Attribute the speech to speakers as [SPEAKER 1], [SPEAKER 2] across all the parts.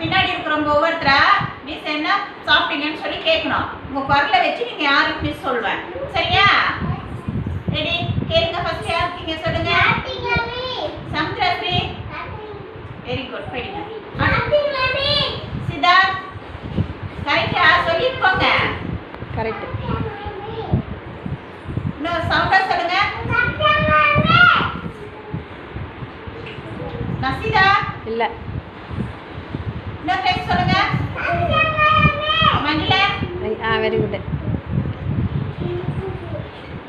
[SPEAKER 1] பின்னாடி இருக்கிறவங்க ஒவ்வொருத்தரா மிஸ் என்ன சாப்பிட்டீங்கன்னு சொல்லி கேட்கணும். உங்க குரலை வச்சு நீங்க யாருக்கு மிஸ் சொல்லுவேன் சரியா? ரெடி கேளுங்க ஃபர்ஸ்ட் யார் இருக்கீங்க சொல்லுங்க. சமுத்திரஸ்ரீ வெரி குட் படிங்க சித்தார்த் கரெக்டா சொல்லிட்டு போங்க
[SPEAKER 2] கரெக்ட்
[SPEAKER 1] இன்னும் சவுண்டா சொல்லுங்க. நசிதா.
[SPEAKER 2] இல்லை. ஆ வெரி குட்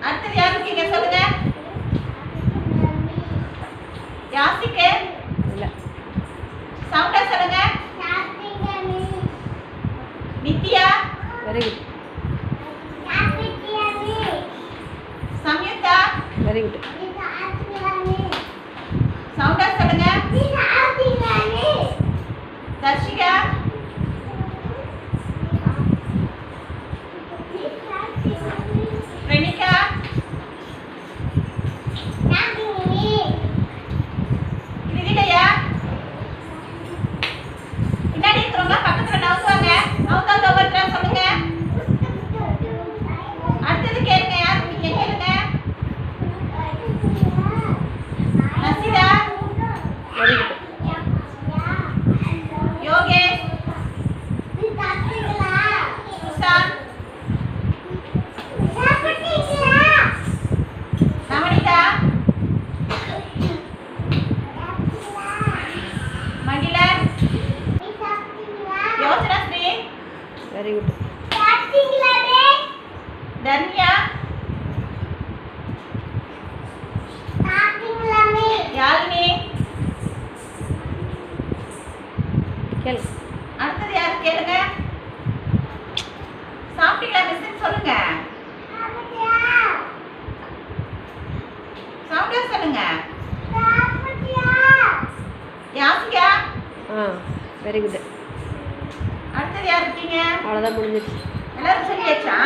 [SPEAKER 1] அடுத்தது யார் இருக்கீங்க சொல்லுங்க? யாசிக்கு?
[SPEAKER 2] இல்லை.
[SPEAKER 1] சவுண்டா சொல்லுங்க. Nithya?
[SPEAKER 2] Very good
[SPEAKER 1] Samyuktha?
[SPEAKER 2] Very good
[SPEAKER 1] Thank you.
[SPEAKER 2] Very good
[SPEAKER 1] Dhanya Yazhini
[SPEAKER 2] கேளு
[SPEAKER 1] அடுத்தது யாரு கேளுங்க? சாப்பிட்டீங்களா மிஸ்ன்னு சொல்லுங்க. சவுண்டா சொல்லுங்க. யாசிகா?
[SPEAKER 2] ஆ வெரி குட்
[SPEAKER 1] யார் இருக்கீங்க?
[SPEAKER 2] அவ்வளோதான் முடிஞ்சிச்சு
[SPEAKER 1] எல்லாரும் சொல்லியாச்சா